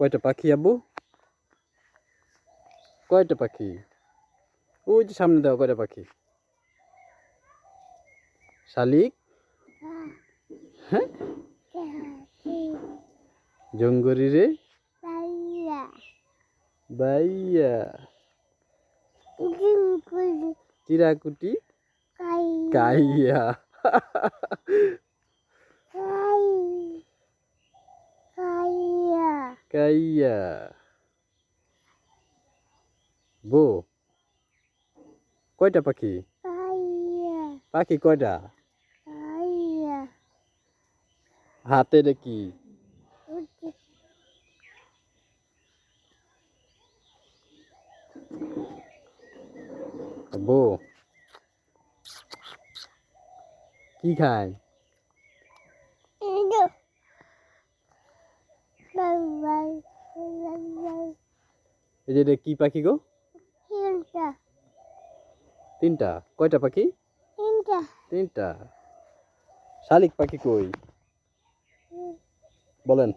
কয়টা পাখি আব্বু কয়টা পাখি ওই যে সামনে দাও কয়টা পাখি শালিক হ্যাঁ জঙ্গরি রে বাইয়া চিরাকুটি কাইয়া কাইয়া বো কয়টা পাখি পাখি কয়টা হাতে রে কি বো কি খায় এই যে এটা কি পাখি গো? তিনটা। কয়টা পাখি? তিনটা। শালিক পাখি কই? বলেন।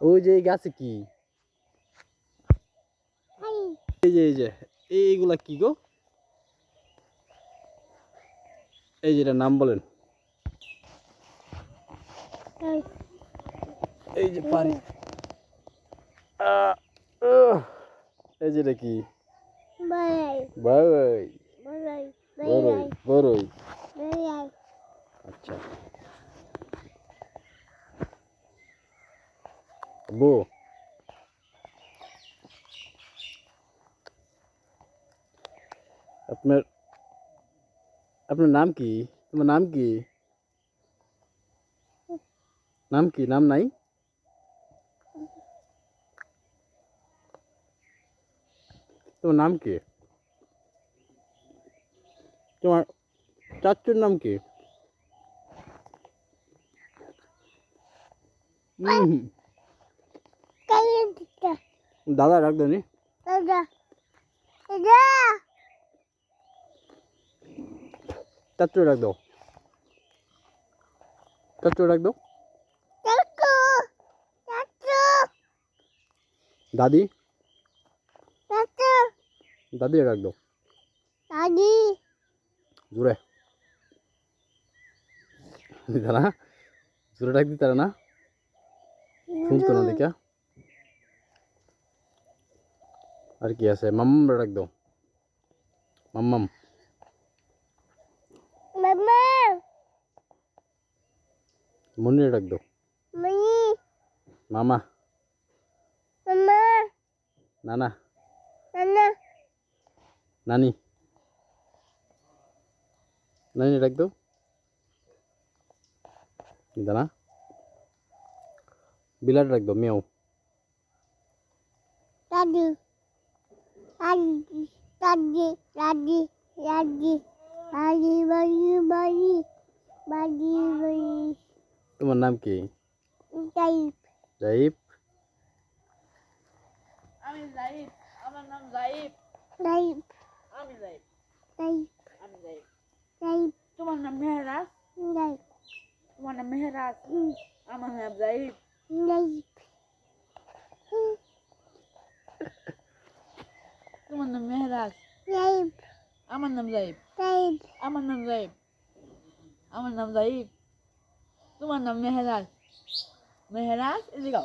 ওই যে এই গাছে কি? এই যে এই যে এইগুলা কি গো? এই যেটা নাম বলেন। এই যে উহ, এই যেটা কি? বড়ই বড়ই বড়ই আচ্ছা। বো। আপনার আপনার নাম কি? তোমার নাম কি? নাম কি? নাম নাই? তোমার নাম কি? তোমার চাচুর নাম কি? দাদা রাখ নি। চাচু রাখ দাও। চাচু রাখ দাও। দাদি। দাদি রাখ দাও জোরে দিতা না জোরে ডাক দিতারা না শুনতো না দেখা আর কি আছে মাম্মাম ডাক দাও মাম্মাম মনি ডাক দাও মামা নানা নানি নানি ডাক দাও দিতা না বিলাট ডাক দাও মেও Daddy. Daddy. Daddy. Daddy. Daddy. Daddy. Buddy. Buddy. Buddy. Buddy. তোমার নাম কি Daddy. জাইব আমি জাইব আমার নাম জাইব Daddy. আমি Daddy. আমি Daddy. তোমার নাম Daddy. তোমার নাম মেহরাজ আমার নাম Daddy. তোমার নাম Daddy. আমার নাম Daddy. আমার নাম জাইব আমার নাম জাইব তোমার নাম মেহরাজ মেহরাজ এদিকে